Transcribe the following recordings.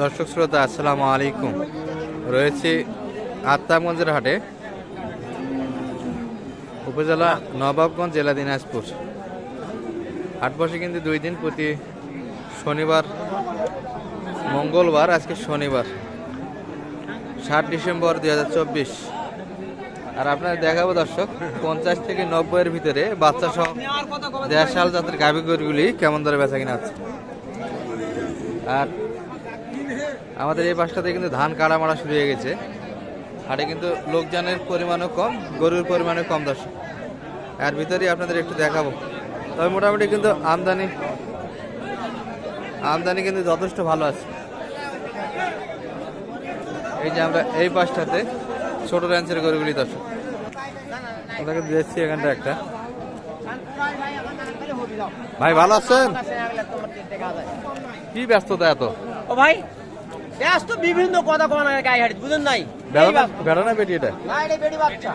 দর্শক শ্রোতা, আসসালামু আলাইকুম। রয়েছে আত্মাগঞ্জের হাটে, উপজেলা নবাবগঞ্জ, জেলা দিনাজপুর। হাট বসে কিন্তু দুই দিন, প্রতি শনিবার, মঙ্গলবার, আজকে শনিবার, সাত ডিসেম্বর দুই হাজার চব্বিশ। আর আপনার দেখাবো দর্শক, পঞ্চাশ থেকে নব্বইয়ের ভিতরে বাচ্চা সহ দেড়শাল জাতের গাভী কেমন দরে বেচা কিনা আছে আর আমাদের এই পাশটাতে কিন্তু ধান কাড়া মারা শুরু হয়ে গেছে। হাটে কিন্তু লোকজনের পরিমাণও কম, গরুর পরিমাণও কম, দর্শক। এর ভিতরেই আপনাদের একটু দেখাবো। তবে মোটামুটি কিন্তু আমদানি আমদানি কিন্তু যথেষ্ট ভালো আছে। এই যে আমরা এই পাশটাতে ছোট রেঞ্চের গরুগুলি, দর্শক। আপনাকে দিয়েছি এখানটা একটা। ভাই, ভালো আছেন? কি ব্যস্ততা এত? ও ভাই ব্যাস তো বিভিন্ন কথা কোন গায়ে হাড়ি বুঝুন নাই? বেড়া না বেটি এটা না এটা? বেড়ি বাচ্চা।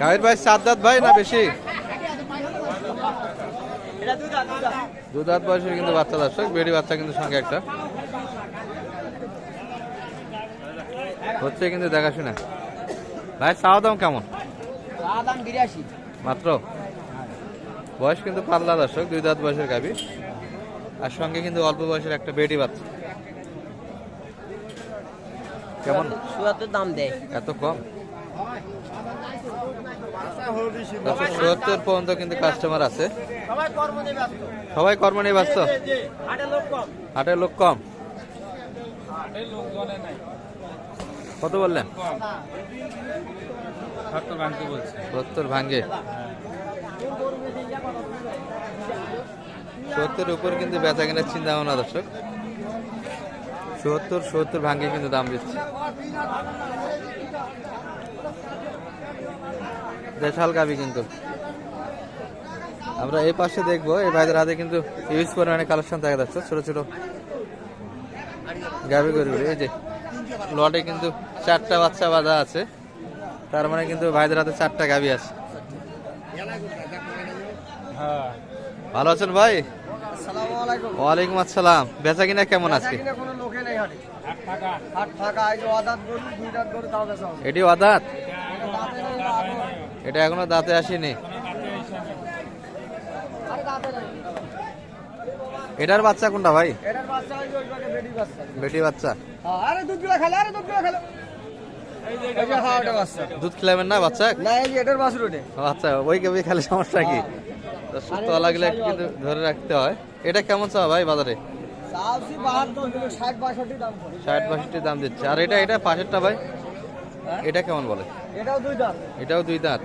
গায়ের ভাই সাত দাঁত ভাই না বেশি? দু দাঁত বয়সের কিন্তু বাচ্চা দর্শক বেড়ি বাচ্চা কিন্তু সঙ্গে একটা। হচ্ছে কিন্তু দেখাশোনা। ভাই চাওয়া দাম কেমন? মাত্র? বয়স কিন্তু পাতলা দর্শক দুই দাঁত বয়সের গাভী আর সঙ্গে কিন্তু অল্প বয়সের একটা বেটি বাচ্চা। কেমন? সুয়াত্তর দাম দেয়। এত কম? সত্তর পর্যন্ত কিন্তু কাস্টমার আছে। সবাই কর্ম নিয়ে ব্যস্ত। হাটের লোক কম। কত বললেন? সত্তর ভাঙ্গে সত্তর উপর কিন্তু বেচা কেনার চিন্তা ভাবনা দর্শক। সত্তর সত্তর ভাঙ্গে কিন্তু দাম দিচ্ছে। দেশাল গাবি কিন্তু। আমরা এই পাশে দেখব, এই ভাইদের হাতে কিন্তু ইউজ পরিমাণে কালেকশন দেখা যাচ্ছে, ছোট ছোট গাবি গরুগুলি। এই যে, লটে কিন্তু চারটা বাচ্চা বাঁধা আছে, তার মানে কিন্তু ভাইদের হাতে চারটা গাবি আছে। ভালো আছেন ভাই? ওয়ালাইকুম আসসালাম। বেচা কিনা কেমন আজকে? এটি অদাত? এটা এখনও দাঁতে আসেনি। এটার বাচ্চা কোনটা ভাই? বেটি বাচ্চা। হ্যাঁ, দুধ হ্যাঁ বাচ্চা। দুধ খেলাবেন না বাচ্চা? আচ্ছা ওই খেলে সমস্যা কি? সুস্থ লাগলে কিন্তু ধরে রাখতে হয়। এটা কেমন চা ভাই বাজারে? ষাট বাষট্টি দাম দিচ্ছে। আর এটা এটা পাশেরটা ভাই? হ্যাঁ? এটা কেমন বলে? এটাও দুই দাঁত।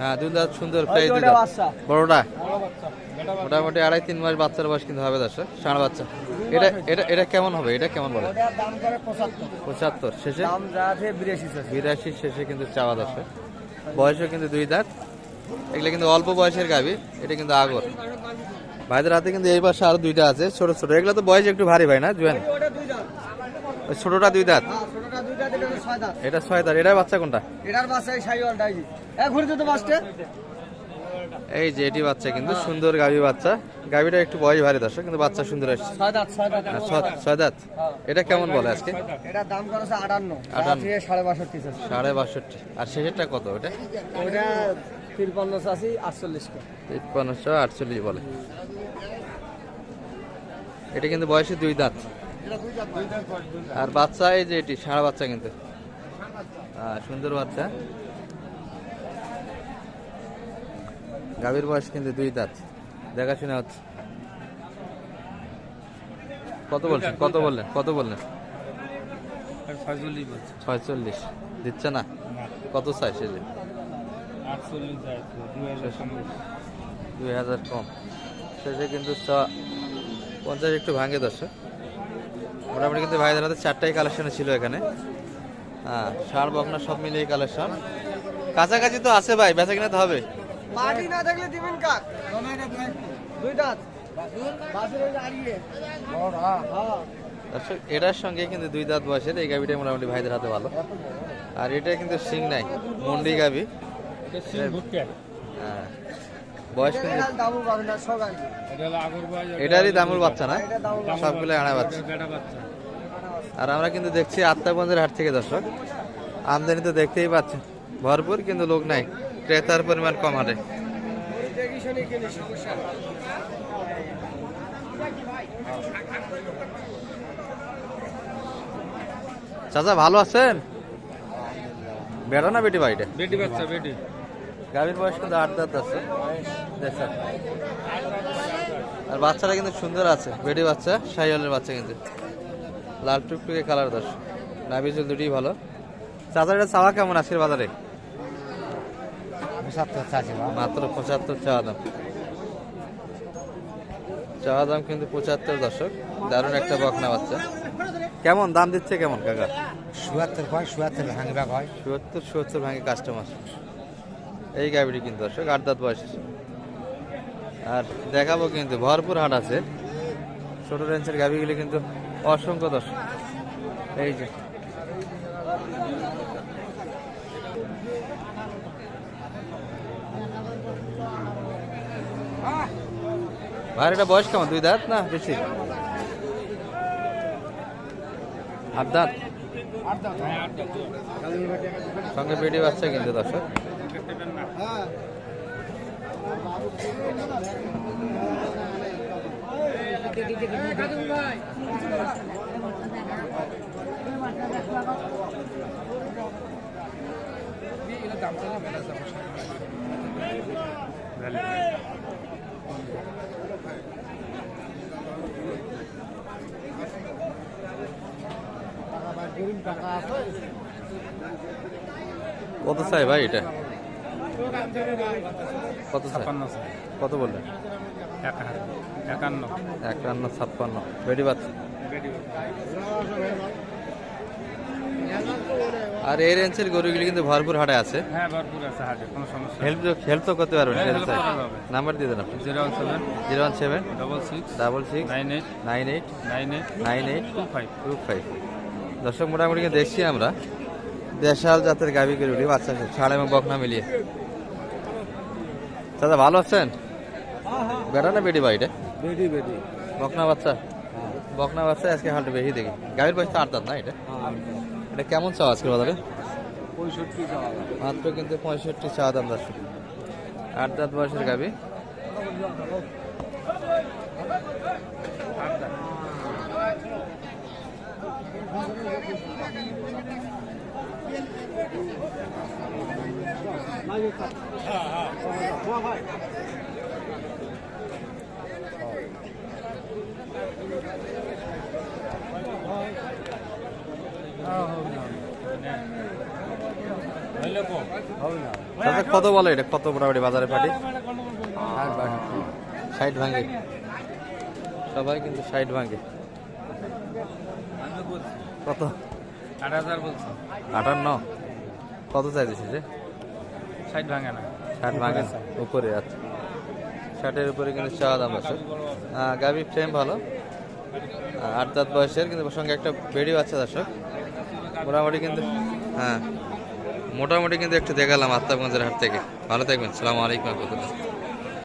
হ্যাঁ দুই দাঁত সুন্দর প্রায় দুই দাঁত। বড়টা? মোটামুটি আড়াই তিন মাস বাচ্চার বয়স কিন্তু হবে দর্শক ষাঁড় বাচ্চা। এটা এটা এটা কেমন হবে? এটা কেমন বলে? পঁচাত্তর। শেষে? বিরাশি বিরাশি শেষে কিন্তু চাওয়া দর্শক। বয়সও কিন্তু দুই দাঁত। এগুলো কিন্তু অল্প বয়সের গাবি এটা কিন্তু আগর। ভাইদের হাতে কিন্তু এই পাশে আরও দুইটা আছে ছোট ছোট। এগুলো তো বয়স একটু ভারী ভাই না জুয়ান? ছোটটা দুই দাঁত। এটা ছয় এটা দাঁত এটা বাচ্চা কোনটা? এটার বাচ্চা এই সাইওয়ালটা এই যে ঘুরে তো বাসটে এই যে এটি বাচ্চা কিন্তু সুন্দর গাবি বাচ্চা। গাবিটা একটু বয়স ভারী দর্শক কিন্তু বাচ্চা সুন্দর আসছে। ছয় দাঁত এটা কেমন বলে আজকে? এটার দাম করেছে। আটান্ন। সাড়ে বাষট্টি সাড়ে বাষট্টি। আর শেষেরটা কত ওটা? ওটা তিরপান্ন চাষি আটচল্লিশ করে তিপ্পান্নশো আটচল্লিশ বলে। এটা কিন্তু বয়সে দুই দাঁত। আর বাচ্চা এই যে এটি সারা বাচ্চা কিন্তু। সুন্দর বাচ্চা। গাভীর বয়স কিন্তু দুই দাঁত। দেখাশোনা হচ্ছে। কত বলছেন? কত বললেন? কত বললেন? ছয়চল্লিশ দিচ্ছে না? কত চাই সে যে? দুই হাজার কম। শেষে কিন্তু পঞ্চাশ একটু ভাঙে দর্শক। মোটামুটি কিন্তু ভাইদের হাতে চারটাই কালেকশনে ছিল এখানে। হ্যাঁ সার বকনা সব মিলিয়ে কালেকশন কাছাকাছি তো আছে ভাই বেচা কিনা তো হবে। মাটি না থাকলে দিবেন কাক দর্শক এটার সঙ্গে কিন্তু দুই দাঁত বয়সের এই গাবিটা মোটামুটি ভাইদের হাতে ভালো। আর এটা কিন্তু সিং নাই মন্ডি গাবি হ্যাঁ বয়স না সব এটারই দামুর বাচ্চা না? সবগুলো আড়া বাচ্চা। আর আমরা কিন্তু দেখছি আত্মাগঞ্জের হাট থেকে দর্শক। আমদানি তো দেখতেই পাচ্ছেন। ভরপুর কিন্তু লোক নাই। ক্রেতার পরিমাণ কম। চাচা ভালো আছেন? বেটা না বেটি বাড়িটা বেটি বাচ্চা বেটি। গাভীর বয়স কিন্তু আট দাঁত আছে। দেখছেন? আর বাচ্চাটা কিন্তু সুন্দর আছে বেটি বাচ্চা শাহিওয়ালের বাচ্চা কিন্তু। লাল টুকটুকে কালার দশ নাবিজুল দুটি ভালো। চাচার চাওয়া কেমন আজকের বাজারে? মাত্র পঁচাত্তর চাওয়া দাম। চাওয়া দাম কিন্তু পঁচাত্তর দশক দারুণ একটা বকনা বাচ্চা। কেমন? দাম দিচ্ছে কেমন কাকা? চুয়াত্তর হয় চুয়াত্তর ভাঙবা হয় চুয়াত্তর চুয়াত্তর ভাঙে কাস্টমার এই গাড়িটি কিন্তু দর্শক, আট দাঁত বয়স। আর দেখাবো কিন্তু, ভরপুর হাট আছে। ছোট রেঞ্জের গাভিগুলি কিন্তু অসংখ্য দর্শক। এই যে। ভাইয়ের এটা বয়স কেমন? দুই দাঁত না বেশি? আট দাঁত? সঙ্গে বেডি বাচ্চা কিন্তু দর্শক। হ্যাঁ কত চাই ভাই এটা কত ছাপ্পান্ন কত বললেন? একান্ন একান্ন ছাপ্পান্ন। বেডি বাচ্চা আর এই রেঞ্জের গরুগুলি কিন্তু ভরপুর হাটে আছে। হ্যাঁ ভরপুর আছে হাটে কোনো সমস্যা হেল্প হেল্প তো করতে পারবেন হ্যাঁ, হেল্প। নাম্বার দিয়ে দেন আপনি। Zero one seven zero one seven double six double six nine eight nine eight nine eight nine eight two five two five দর্শক মোটামুটি দেখছি আমরা। দেশাল জাতের গাভি গরুটি বাচ্চা ছাড় এবং বকনা মিলিয়ে। দাদা ভালো আছেন? বেটা না বেটি বাড়িটা বেটি বেটি বকনা বাচ্চা? বকনা বাচ্চা আজকে হালটা বেশি দেখি। গাভীর বয়স তো আট দাঁত না এটা? এটা কেমন চাও আজকে বাজারে? পঁয়ষট্টি মাত্র কিন্তু পঁয়ষট্টি চাওয়া দাম দর্শক। আট দাঁত বয়সের গাভি। তাতে কত বলে এটা? কত মোটামুটি বাজারে পাটি? ষাট ভাঙে। সবাই কিন্তু ষাট ভাঙে। কত? আট হাজার বলছি। আটান্ন। কত চাইতেছে যে ষাট ভাঙে না। ষাট ভাঙে উপরে আছে ষাটের উপরে কিন্তু চাওয়া দাম আছে। গাভি ফ্রেম ভালো। আট দাঁত বয়সের, কিন্তু সঙ্গে একটা বেড়িও আছে দর্শক। মোটামুটি কিন্তু হ্যাঁ। মোটামুটি কিন্তু একটু দেখালাম আত্মাগঞ্জের হাট থেকে। ভালো থাকবেন। সালাম আলাইকুম রহমতুল্লাহ।